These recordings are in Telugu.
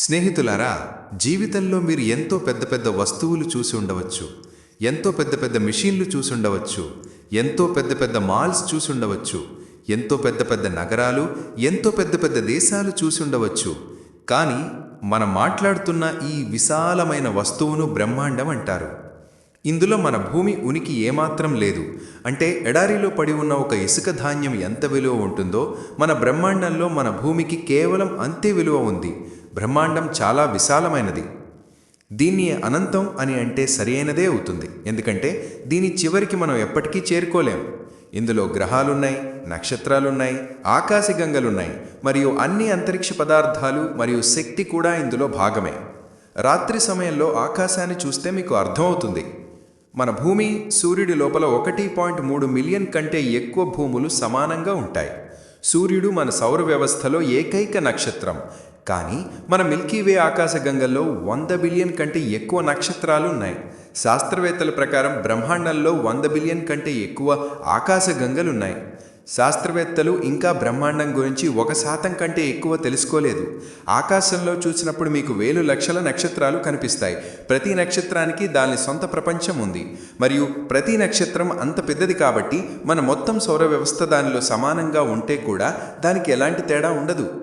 స్నేహితులారా జీవితంలో మీరు ఎంతో పెద్ద పెద్ద వస్తువులు చూసి ఉండవచ్చు. ఎంతో పెద్ద పెద్ద మిషన్లు చూసి ఉండవచ్చు. ఎంతో పెద్ద పెద్ద మాల్స్ చూసి ఉండవచ్చు. ఎంతో పెద్ద పెద్ద నగరాలు ఎంతో పెద్ద పెద్ద దేశాలు చూసి ఉండవచ్చు. కానీ మనం మాట్లాడుతున్న ఈ విశాలమైన వస్తువును బ్రహ్మాండం అంటారు. ఇందులో మన భూమి ఉనికి ఏమాత్రం లేదు. అంటే ఎడారిలో పడి ఉన్న ఒక ఇసుక ధాన్యం ఎంత విలువ ఉంటుందో మన బ్రహ్మాండంలో మన భూమికి కేవలం అంతే విలువ ఉంది. బ్రహ్మాండం చాలా విశాలమైనది. దీన్ని అనంతం అని అంటే సరియైనదే అవుతుంది. ఎందుకంటే దీని చివరికి మనం ఎప్పటికీ చేరుకోలేం. ఇందులో గ్రహాలున్నాయి నక్షత్రాలున్నాయి ఆకాశగంగలున్నాయి మరియు అన్ని అంతరిక్ష పదార్థాలు మరియు శక్తి కూడా ఇందులో భాగమే. రాత్రి సమయంలో ఆకాశాన్ని చూస్తే మీకు అర్థమవుతుంది. మన భూమి సూర్యుడి లోపల ఒకటి పాయింట్ మూడు మిలియన్ కంటే ఎక్కువ భూములు సమానంగా ఉంటాయి. సూర్యుడు మన సౌర వ్యవస్థలో ఏకైక నక్షత్రం. కానీ మన మిల్కీవే ఆకాశగంగల్లో వంద బిలియన్ కంటే ఎక్కువ నక్షత్రాలు ఉన్నాయి శాస్త్రవేత్తల ప్రకారం బ్రహ్మాండంలో వంద బిలియన్ కంటే ఎక్కువ ఆకాశగంగలు ఉన్నాయి శాస్త్రవేత్తలు ఇంకా బ్రహ్మాండం గురించి ఒక శాతం కంటే ఎక్కువ తెలుసుకోలేదు. ఆకాశంలో చూసినప్పుడు మీకు వేలు లక్షల నక్షత్రాలు కనిపిస్తాయి. ప్రతి నక్షత్రానికి దాని సొంత ప్రపంచం ఉంది. మరియు ప్రతి నక్షత్రం అంత పెద్దది కాబట్టి మన మొత్తం సౌర వ్యవస్థ దానిలో సమానంగా ఉంటే కూడా దానికి ఎలాంటి తేడా ఉండదు.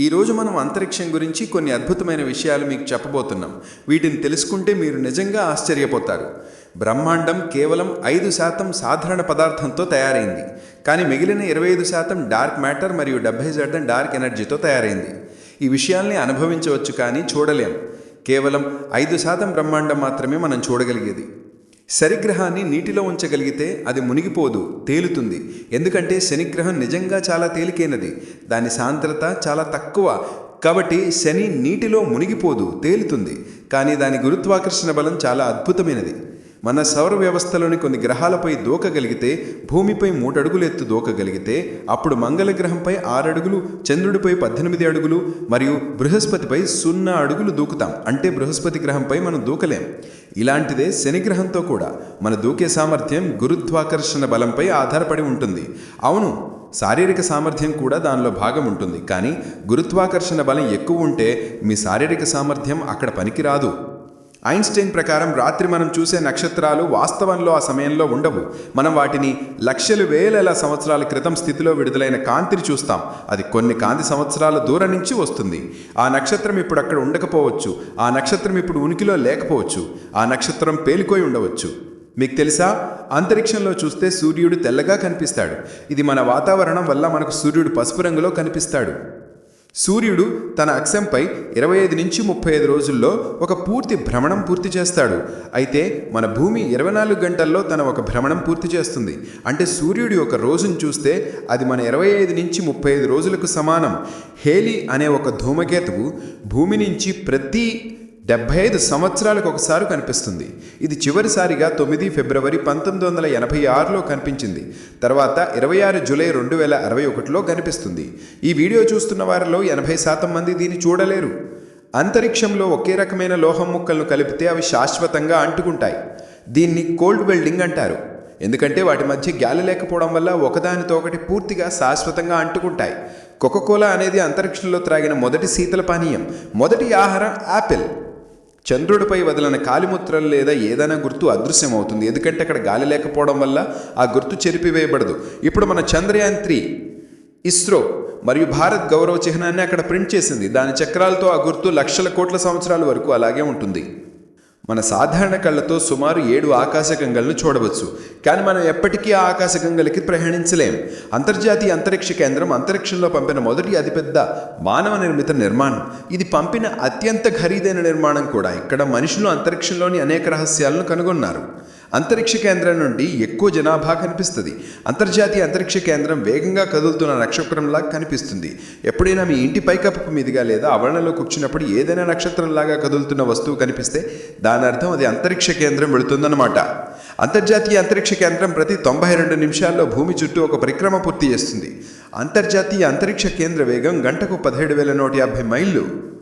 ఈరోజు మనం అంతరిక్షం గురించి కొన్ని అద్భుతమైన విషయాలు మీకు చెప్పబోతున్నాం. వీటిని తెలుసుకుంటే మీరు నిజంగా ఆశ్చర్యపోతారు. బ్రహ్మాండం కేవలం ఐదు శాతం సాధారణ పదార్థంతో తయారైంది. కానీ మిగిలిన ఇరవై ఐదు శాతం డార్క్ మ్యాటర్ మరియు డెబ్బై శాతం డార్క్ ఎనర్జీతో తయారైంది. ఈ విషయాల్ని అనుభవించవచ్చు కానీ చూడలేం. కేవలం ఐదు శాతం బ్రహ్మాండం మాత్రమే మనం చూడగలిగేది. శనిగ్రహాన్ని నీటిలో ఉంచగలిగితే అది మునిగిపోదు తేలుతుంది. ఎందుకంటే శనిగ్రహం నిజంగా చాలా తేలికైనది. దాని సాంద్రత చాలా తక్కువ. కాబట్టి శని నీటిలో మునిగిపోదు తేలుతుంది. కానీ దాని గురుత్వాకర్షణ బలం చాలా అద్భుతమైనది. మన సౌర వ్యవస్థలోని కొన్ని గ్రహాలపై దూకగలిగితే భూమిపై మూడడుగులు ఎత్తు దూకగలిగితే అప్పుడు మంగళ గ్రహంపై ఆరడుగులు చంద్రుడిపై పద్దెనిమిది అడుగులు మరియు బృహస్పతిపై సున్నా అడుగులు దూకుతాం. అంటే బృహస్పతి గ్రహంపై మనం దూకలేం. ఇలాంటిదే శని గ్రహంతో కూడా. మన దూకే సామర్థ్యం గురుత్వాకర్షణ బలంపై ఆధారపడి ఉంటుంది. అవును శారీరక సామర్థ్యం కూడా దానిలో భాగం ఉంటుంది. కానీ గురుత్వాకర్షణ బలం ఎక్కువ ఉంటే మీ శారీరక సామర్థ్యం అక్కడ పనికిరాదు. ఐన్స్టైన్ ప్రకారం రాత్రి మనం చూసే నక్షత్రాలు వాస్తవంలో ఆ సమయంలో ఉండవు. మనం వాటిని లక్షలు వేల సంవత్సరాల క్రితం స్థితిలో విడుదలైన కాంతిని చూస్తాం. అది కొన్ని కాంతి సంవత్సరాల దూరం నుంచి వస్తుంది. ఆ నక్షత్రం ఇప్పుడు అక్కడ ఉండకపోవచ్చు. ఆ నక్షత్రం ఇప్పుడు ఉనికిలో లేకపోవచ్చు. ఆ నక్షత్రం పేలిపోయి ఉండవచ్చు. మీకు తెలుసా? అంతరిక్షంలో చూస్తే సూర్యుడు తెల్లగా కనిపిస్తాడు. ఇది మన వాతావరణం వల్ల మనకు సూర్యుడు పసుపు రంగులో కనిపిస్తాడు. సూర్యుడు తన అక్షంపై ఇరవై ఐదు నుంచి ముప్పై ఐదు రోజుల్లో ఒక పూర్తి భ్రమణం పూర్తి చేస్తాడు. అయితే మన భూమి ఇరవై నాలుగు గంటల్లో తన ఒక భ్రమణం పూర్తి చేస్తుంది. అంటే సూర్యుడి ఒక రోజును చూస్తే అది మన ఇరవై ఐదు నుంచి ముప్పై ఐదు రోజులకు సమానం. హేలీ అనే ఒక ధూమకేతువు భూమి నుంచి ప్రతి డెబ్బై ఐదు సంవత్సరాలకు ఒకసారి కనిపిస్తుంది. ఇది చివరిసారిగా తొమ్మిది ఫిబ్రవరి పంతొమ్మిది వందల ఎనభై ఆరులో కనిపించింది. తర్వాత ఇరవై ఆరు జూలై రెండు వేల అరవై ఒకటిలో కనిపిస్తుంది. ఈ వీడియో చూస్తున్న వారిలో ఎనభై శాతం మంది దీన్ని చూడలేరు. అంతరిక్షంలో ఒకే రకమైన లోహం ముక్కలను కలిపితే అవి శాశ్వతంగా అంటుకుంటాయి. దీన్ని కోల్డ్ వెల్డింగ్ అంటారు. ఎందుకంటే వాటి మధ్య గాలి లేకపోవడం వల్ల ఒకదానితో ఒకటి పూర్తిగా శాశ్వతంగా అంటుకుంటాయి. కోకోకోలా అనేది అంతరిక్షంలో త్రాగిన మొదటి శీతల పానీయం. మొదటి ఆహారం యాపిల్ చంద్రుడిపై వదిలిన కాలిముత్రలు లేదా ఏదైనా గుర్తు అదృశ్యమవుతుంది. ఎందుకంటే అక్కడ గాలి లేకపోవడం వల్ల ఆ గుర్తు చెరిపివేయబడదు. ఇప్పుడు మన చంద్రయాన్ త్రీ ఇస్రో మరియు భారత్ గౌరవ చిహ్నాన్ని అక్కడ ప్రింట్ చేసింది. దాని చక్రాలతో ఆ గుర్తు లక్షల కోట్ల సంవత్సరాల వరకు అలాగే ఉంటుంది. మన సాధారణ కళ్ళతో సుమారు ఏడు ఆకాశగంగలను చూడవచ్చు. కానీ మనం ఎప్పటికీ ఆ ఆకాశగంగలకి ప్రయాణించలేం. అంతర్జాతీయ అంతరిక్ష కేంద్రం అంతరిక్షంలో పంపిన మొదటి అతిపెద్ద మానవ నిర్మిత నిర్మాణం. ఇది పంపిన అత్యంత ఖరీదైన నిర్మాణం కూడా. ఇక్కడ మనుషులు అంతరిక్షంలోని అనేక రహస్యాలను కనుగొన్నారు. అంతరిక్ష కేంద్రం నుండి ఎక్కువ జనాభా కనిపిస్తుంది. అంతర్జాతీయ అంతరిక్ష కేంద్రం వేగంగా కదులుతున్న నక్షత్రంలా కనిపిస్తుంది. ఎప్పుడైనా మీ ఇంటి పైకప్పు మీదుగా లేదా ఆవరణలో కూర్చున్నప్పుడు ఏదైనా నక్షత్రంలాగా కదులుతున్న వస్తువు కనిపిస్తే దాని అర్థం అది అంతరిక్ష కేంద్రం వెళుతుందన్నమాట. అంతర్జాతీయ అంతరిక్ష కేంద్రం ప్రతి తొంభై రెండు నిమిషాల్లో భూమి చుట్టూ ఒక పరిక్రమ పూర్తి చేస్తుంది. అంతర్జాతీయ అంతరిక్ష కేంద్ర వేగం గంటకు పదిహేడు వేల నూట యాభై మైళ్ళు.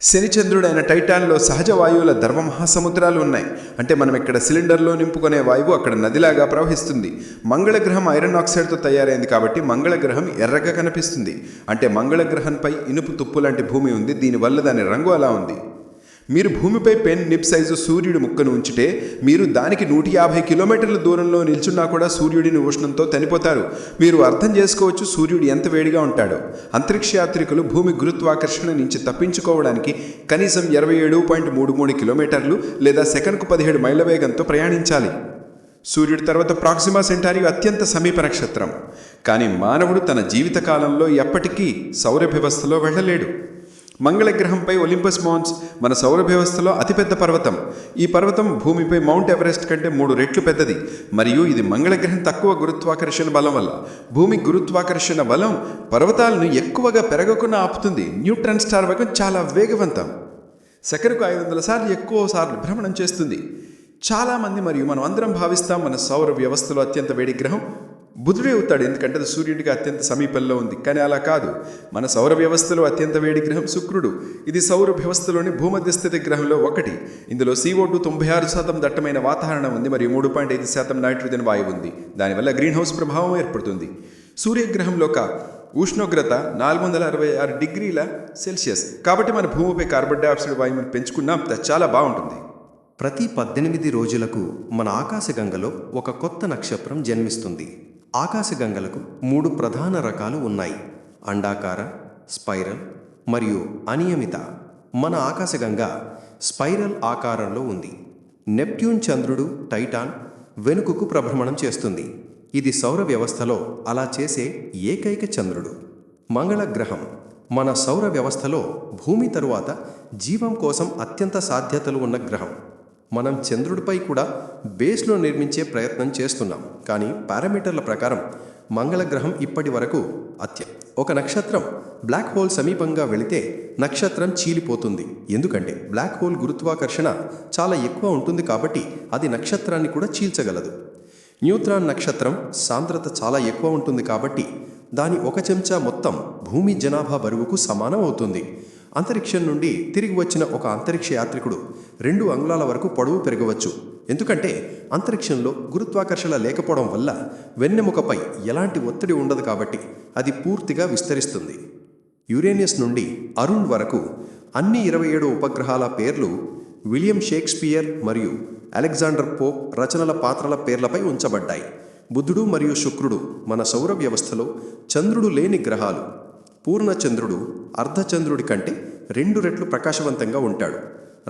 శనిచంద్రుడైన టైటాన్లో సహజ వాయువుల ధర్మ మహాసముద్రాలు ఉన్నాయి. అంటే మనం ఇక్కడ సిలిండర్లో నింపుకునే వాయువు అక్కడ నదిలాగా ప్రవహిస్తుంది. మంగళగ్రహం ఐరన్ ఆక్సైడ్తో తయారైంది కాబట్టి మంగళగ్రహం ఎర్రగా కనిపిస్తుంది. అంటే మంగళగ్రహంపై ఇనుపు తుప్పు లాంటి భూమి ఉంది. దీనివల్ల దాని రంగు అలా ఉంది. మీరు భూమిపై పెన్ నిప్ సైజు సూర్యుడి ముక్కను ఉంచితే మీరు దానికి నూట యాభై కిలోమీటర్ల దూరంలో నిల్చున్నా కూడా సూర్యుడిని ఉష్ణంతో చనిపోతారు మీరు అర్థం చేసుకోవచ్చు సూర్యుడు ఎంత వేడిగా ఉంటాడో. అంతరిక్ష యాత్రికులు భూమి గురుత్వాకర్షణ నుంచి తప్పించుకోవడానికి కనీసం ఇరవై ఏడు పాయింట్ మూడు మూడు కిలోమీటర్లు లేదా సెకన్కు పదిహేడు మైళ్ళ వేగంతో ప్రయాణించాలి. సూర్యుడి తర్వాత ప్రాక్సిమా సెంటారి అత్యంత సమీప నక్షత్రం. కానీ మానవుడు తన జీవితకాలంలో ఎప్పటికీ సౌర వ్యవస్థలో వెళ్ళలేడు. మంగళగ్రహంపై ఒలింపస్ మౌంట్స్ మన సౌర వ్యవస్థలో అతిపెద్ద పర్వతం. ఈ పర్వతం భూమిపై మౌంట్ ఎవరెస్ట్ కంటే మూడు రెట్లు పెద్దది. మరియు ఇది మంగళగ్రహం తక్కువ గురుత్వాకర్షణ బలం వల్ల. భూమి గురుత్వాకర్షణ బలం పర్వతాలను ఎక్కువగా పెరగకుండా ఆపుతుంది. న్యూట్రన్ స్టార్ వేగం చాలా వేగవంతం. సెకనుకు ఐదు వందల సార్లు ఎక్కువ సార్లు భ్రమణం చేస్తుంది. చాలామంది మరియు మనం అందరం భావిస్తాం మన సౌర వ్యవస్థలో అత్యంత వేడి గ్రహం బుధుడే అవుతాడు ఎందుకంటే అది సూర్యుడికి అత్యంత సమీపంలో ఉంది. కానీ అలా కాదు. మన సౌర వ్యవస్థలో అత్యంత వేడి గ్రహం శుక్రుడు. ఇది సౌర వ్యవస్థలోని భూమధ్యస్థితి గ్రహంలో ఒకటి. ఇందులో CO2 తొంభై ఆరు శాతం దట్టమైన వాతావరణం ఉంది మరియు మూడు పాయింట్ ఐదు శాతం నైట్రోజన్ వాయువు ఉంది. దానివల్ల గ్రీన్ హౌస్ ప్రభావం ఏర్పడుతుంది. సూర్యగ్రహంలో ఒక ఉష్ణోగ్రత నాలుగు వందల అరవై ఆరు డిగ్రీల సెల్సియస్. కాబట్టి మన భూమిపై కార్బన్ డైఆక్సైడ్ వాయువును పెంచుకున్నాం. చాలా బాగుంటుంది. ప్రతి పద్దెనిమిది రోజులకు మన ఆకాశగంగలో ఒక కొత్త నక్షత్రం జన్మిస్తుంది. ఆకాశగంగలకు మూడు ప్రధాన రకాలు ఉన్నాయి. అండాకార స్పైరల్ మరియు అనియమిత. మన ఆకాశగంగ స్పైరల్ ఆకారంలో ఉంది. నెప్ట్యూన్ చంద్రుడు టైటాన్ వెనుకకు ప్రభ్రమణం చేస్తుంది. ఇది సౌర వ్యవస్థలో అలా చేసే ఏకైక చంద్రుడు. మంగళ గ్రహం మన సౌర వ్యవస్థలో భూమి తరువాత జీవం కోసం అత్యంత సాధ్యతలు ఉన్న గ్రహం. మనం చంద్రుడిపై కూడా బేస్లో నిర్మించే ప్రయత్నం చేస్తున్నాం. కానీ పారామీటర్ల ప్రకారం మంగళ గ్రహం ఇప్పటి వరకు అత్య. ఒక నక్షత్రం బ్లాక్ హోల్ సమీపంగా వెళితే నక్షత్రం చీలిపోతుంది. ఎందుకంటే బ్లాక్ హోల్ గురుత్వాకర్షణ చాలా ఎక్కువ ఉంటుంది కాబట్టి అది నక్షత్రాన్ని కూడా చీల్చగలదు. న్యూట్రాన్ నక్షత్రం సాంద్రత చాలా ఎక్కువ ఉంటుంది కాబట్టి దాని ఒక చెంచా మొత్తం భూమి జనాభా బరువుకు సమానం అవుతుంది. అంతరిక్షం నుండి తిరిగి వచ్చిన ఒక అంతరిక్ష యాత్రికుడు రెండు అంగుళాల వరకు పొడవు పెరగవచ్చు. ఎందుకంటే అంతరిక్షంలో గురుత్వాకర్షణ లేకపోవడం వల్ల వెన్నెముకపై ఎలాంటి ఒత్తిడి ఉండదు కాబట్టి అది పూర్తిగా విస్తరిస్తుంది. యురేనియస్ నుండి అరుణ్ వరకు అన్ని ఇరవై ఏడు ఉపగ్రహాల పేర్లు విలియం షేక్స్పియర్ మరియు అలెగ్జాండర్ పోప్ రచనల పాత్రల పేర్లపై ఉంచబడ్డాయి. బుధుడు మరియు శుక్రుడు మన సౌర వ్యవస్థలో చంద్రుడు లేని గ్రహాలు. పూర్ణచంద్రుడు అర్ధచంద్రుడి కంటే రెండు రెట్లు ప్రకాశవంతంగా ఉంటాడు.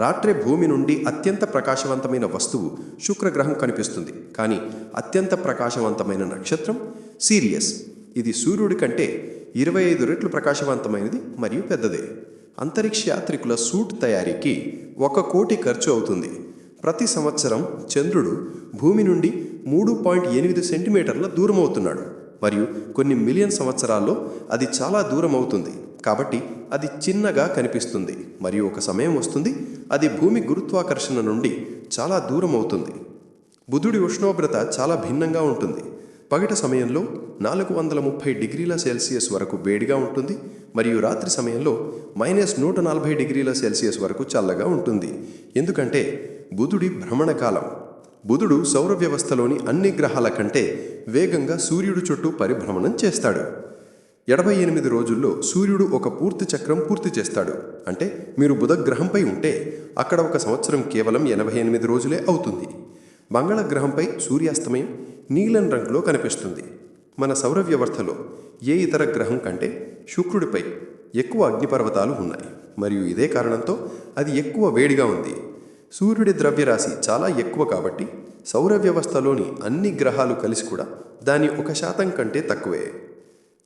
రాత్రే భూమి నుండి అత్యంత ప్రకాశవంతమైన వస్తువు శుక్రగ్రహం కనిపిస్తుంది. కానీ అత్యంత ప్రకాశవంతమైన నక్షత్రం సీరియస్. ఇది సూర్యుడి కంటే ఇరవై ఐదు రెట్లు ప్రకాశవంతమైనది మరియు పెద్దదే. అంతరిక్ష యాత్రికుల సూట్ తయారీకి ఒక కోటి ఖర్చు అవుతుంది. ప్రతి సంవత్సరం చంద్రుడు భూమి నుండి మూడు పాయింట్ ఎనిమిది సెంటీమీటర్ల దూరం అవుతున్నాడు. మరియు కొన్ని మిలియన్ సంవత్సరాల్లో అది చాలా దూరం అవుతుంది. కాబట్టి అది చిన్నగా కనిపిస్తుంది. మరియు ఒక సమయం వస్తుంది అది భూమి గురుత్వాకర్షణ నుండి చాలా దూరం అవుతుంది. బుధుడి ఉష్ణోగ్రత చాలా భిన్నంగా ఉంటుంది. పగట సమయంలో నాలుగు వందల ముప్పై డిగ్రీల సెల్సియస్ వరకు వేడిగా ఉంటుంది మరియు రాత్రి సమయంలో మైనస్ నూట నలభై డిగ్రీల సెల్సియస్ వరకు చల్లగా ఉంటుంది. ఎందుకంటే బుధుడి భ్రమణకాలం. బుధుడు సౌర వ్యవస్థలోని అన్ని గ్రహాల కంటే వేగంగా సూర్యుడు చుట్టూ పరిభ్రమణం చేస్తాడు. ఎనభై ఎనిమిది రోజుల్లో సూర్యుడు ఒక పూర్తి చక్రం పూర్తి చేస్తాడు. అంటే మీరు బుధ గ్రహంపై ఉంటే అక్కడ ఒక సంవత్సరం కేవలం ఎనభై ఎనిమిది రోజులే అవుతుంది. మంగళ గ్రహంపై సూర్యాస్తమయం నీలం రంగులో కనిపిస్తుంది. మన సౌర వ్యవస్థలో ఏ ఇతర గ్రహం కంటే శుక్రుడిపై ఎక్కువ అగ్నిపర్వతాలు ఉన్నాయి. మరియు ఇదే కారణంతో అది ఎక్కువ వేడిగా ఉంది. సూర్యుడి ద్రవ్యరాశి చాలా ఎక్కువ కాబట్టి సౌర వ్యవస్థలోని అన్ని గ్రహాలు కలిసి కూడా దాని ఒక శాతం కంటే తక్కువే.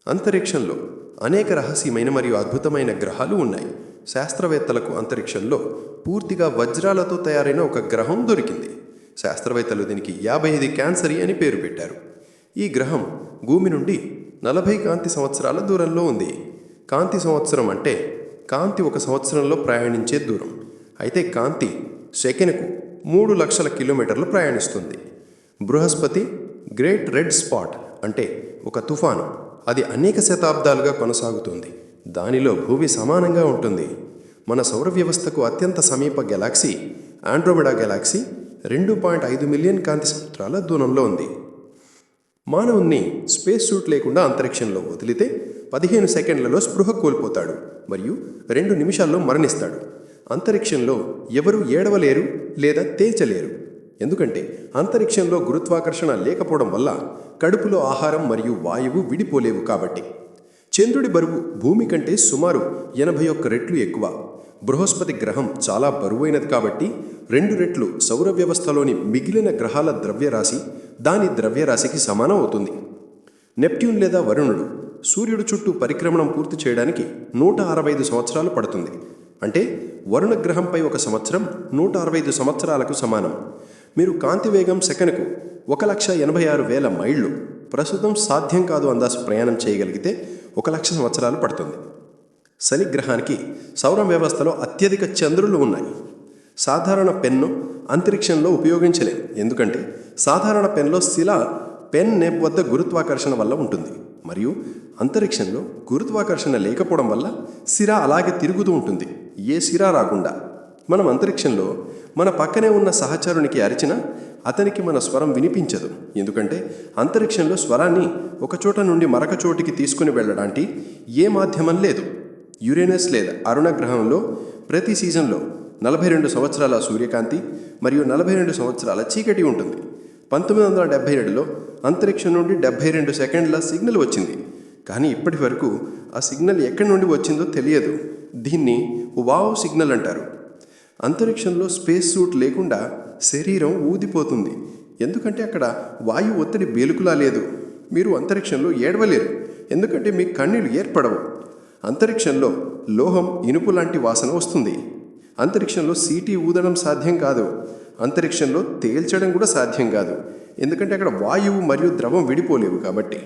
అంతరిక్షంలో అనేక రహస్యమైన మరియు అద్భుతమైన గ్రహాలు ఉన్నాయి. శాస్త్రవేత్తలకు అంతరిక్షంలో పూర్తిగా వజ్రాలతో తయారైన ఒక గ్రహం దొరికింది. శాస్త్రవేత్తలు దీనికి యాభై ఐదు క్యాన్సరీ అని పేరు పెట్టారు. ఈ గ్రహం భూమి నుండి నలభై కాంతి సంవత్సరాల దూరంలో ఉంది. కాంతి సంవత్సరం అంటే కాంతి ఒక సంవత్సరంలో ప్రయాణించే దూరం. అయితే కాంతి సెకనుకు మూడు లక్షల కిలోమీటర్లు ప్రయాణిస్తుంది. బృహస్పతి గ్రేట్ రెడ్ స్పాట్ అంటే ఒక తుఫాను. అది అనేక శతాబ్దాలుగా కొనసాగుతుంది. దానిలో భూమి సమానంగా ఉంటుంది. మన సౌర వ్యవస్థకు అత్యంత సమీప గెలాక్సీ ఆండ్రోమెడా గెలాక్సీ రెండు పాయింట్ ఐదు మిలియన్ కాంతి సంవత్సరాల దూరంలో ఉంది. మానవుణ్ణి స్పేస్ సూట్ లేకుండా అంతరిక్షంలో వదిలితే పదిహేను సెకండ్లలో స్పృహ కోల్పోతాడు మరియు రెండు నిమిషాల్లో మరణిస్తాడు. అంతరిక్షంలో ఎవరు ఏడవలేరు లేదా తేల్చలేరు. ఎందుకంటే అంతరిక్షంలో గురుత్వాకర్షణ లేకపోవడం వల్ల కడుపులో ఆహారం మరియు వాయువు విడిపోలేవు కాబట్టి. చంద్రుడి బరువు భూమి కంటే సుమారు ఎనభై ఒక్క రెట్లు ఎక్కువ. బృహస్పతి గ్రహం చాలా బరువైనది కాబట్టి రెండు రెట్లు సౌర వ్యవస్థలోని మిగిలిన గ్రహాల ద్రవ్యరాశి దాని ద్రవ్యరాశికి సమానం అవుతుంది. నెప్ట్యూన్ లేదా వరుణుడు సూర్యుడు చుట్టూ పరిక్రమణం పూర్తి చేయడానికి నూట అరవై ఐదు సంవత్సరాలు పడుతుంది. అంటే వరుణ గ్రహంపై ఒక సంవత్సరం నూట అరవై ఐదు సంవత్సరాలకు సమానం. మీరు కాంతి వేగం సెకనుకు ఒక లక్ష ఎనభై ఆరు వేల మైళ్ళు. ప్రస్తుతం సాధ్యం కాదు అందాసు ప్రయాణం చేయగలిగితే ఒక లక్ష సంవత్సరాలు పడుతుంది. శని గ్రహానికి సౌర వ్యవస్థలో అత్యధిక చంద్రులు ఉన్నాయి. సాధారణ పెన్ను అంతరిక్షంలో ఉపయోగించలేం. ఎందుకంటే సాధారణ పెన్లో శిల పెన్ నెప్ వద్ద గురుత్వాకర్షణ వల్ల ఉంటుంది. మరియు అంతరిక్షంలో గురుత్వాకర్షణ లేకపోవడం వల్ల సిర అలాగే తిరుగుతూ ఉంటుంది. ఏ సిరా రాకుండా. మనం అంతరిక్షంలో మన పక్కనే ఉన్న సహచరునికి అరిచినా అతనికి మన స్వరం వినిపించదు. ఎందుకంటే అంతరిక్షంలో స్వరాన్ని ఒకచోట నుండి మరొక చోటికి తీసుకుని వెళ్ళడానికి ఏ మాధ్యమం లేదు. యురేనస్ లేదా అరుణ గ్రహంలో ప్రతి సీజన్లో నలభై రెండు సంవత్సరాల సూర్యకాంతి మరియు నలభై రెండు సంవత్సరాల చీకటి ఉంటుంది. పంతొమ్మిది వందల డెబ్బై ఏడులో అంతరిక్షం నుండి డెబ్బై రెండు సెకండ్ల సిగ్నల్ వచ్చింది. కానీ ఇప్పటి వరకు ఆ సిగ్నల్ ఎక్కడి నుండి వచ్చిందో తెలియదు. దీన్ని వావ్ సిగ్నల్ అంటారు. అంతరిక్షంలో స్పేస్ సూట్ లేకుండా శరీరం ఊదిపోతుంది. ఎందుకంటే అక్కడ వాయు ఒత్తిడి బేలుకులా లేదు. మీరు అంతరిక్షంలో ఏడవలేరు. ఎందుకంటే మీ కన్నీళ్ళు ఏర్పడవు. అంతరిక్షంలో లోహం ఇనుపు లాంటి వాసన వస్తుంది. అంతరిక్షంలో సీటీ ఊదడం సాధ్యం కాదు. అంతరిక్షంలో తేల్చడం కూడా సాధ్యం కాదు. ఎందుకంటే అక్కడ వాయువు మరియు ద్రవం విడిపోలేవు కాబట్టి.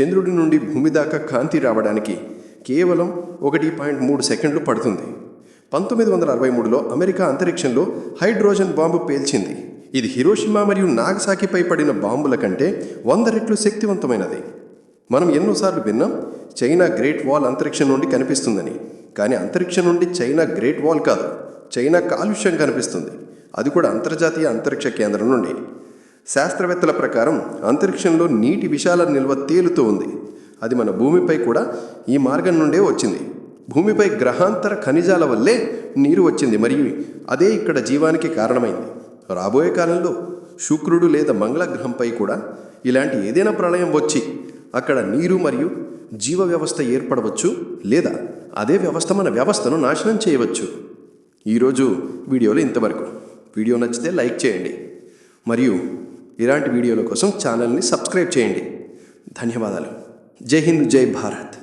చంద్రుడి నుండి భూమి దాకా కాంతి రావడానికి కేవలం ఒకటి పాయింట్ మూడు సెకండ్లు పడుతుంది. పంతొమ్మిది వందల అరవై మూడులో అమెరికా అంతరిక్షంలో హైడ్రోజన్ బాంబు పేల్చింది. ఇది హిరోషిమా మరియు నాగసాకిపై పడిన బాంబుల కంటే వంద రెట్లు శక్తివంతమైనది. మనం ఎన్నోసార్లు విన్నాం చైనా గ్రేట్ వాల్ అంతరిక్షం నుండి కనిపిస్తుందని. కానీ అంతరిక్షం నుండి చైనా గ్రేట్ వాల్ కాదు చైనా కాలుష్యం కనిపిస్తుంది. అది కూడా అంతర్జాతీయ అంతరిక్ష కేంద్రం నుండి. శాస్త్రవేత్తల ప్రకారం అంతరిక్షంలో నీటి విశాల నిల్వ తేలుతూ ఉంది. అది మన భూమిపై కూడా ఈ మార్గం నుండే వచ్చింది. భూమిపై గ్రహాంతర ఖనిజాల వల్లే నీరు వచ్చింది మరియు అదే ఇక్కడ జీవానికి కారణమైంది. రాబోయే కాలంలో శుక్రుడు లేదా మంగళ గ్రహంపై కూడా ఇలాంటి ఏదైనా ప్రళయం వచ్చి అక్కడ నీరు మరియు జీవ వ్యవస్థ ఏర్పడవచ్చు లేదా అదే వ్యవస్థ మన వ్యవస్థను నాశనం చేయవచ్చు. ఈరోజు వీడియోలో ఇంతవరకు. వీడియో నచ్చితే లైక్ చేయండి. మరియు ఇలాంటి వీడియోల కోసం ఛానల్ని సబ్స్క్రైబ్ చేయండి. ధన్యవాదాలు. జై హింద్ జై భారత్.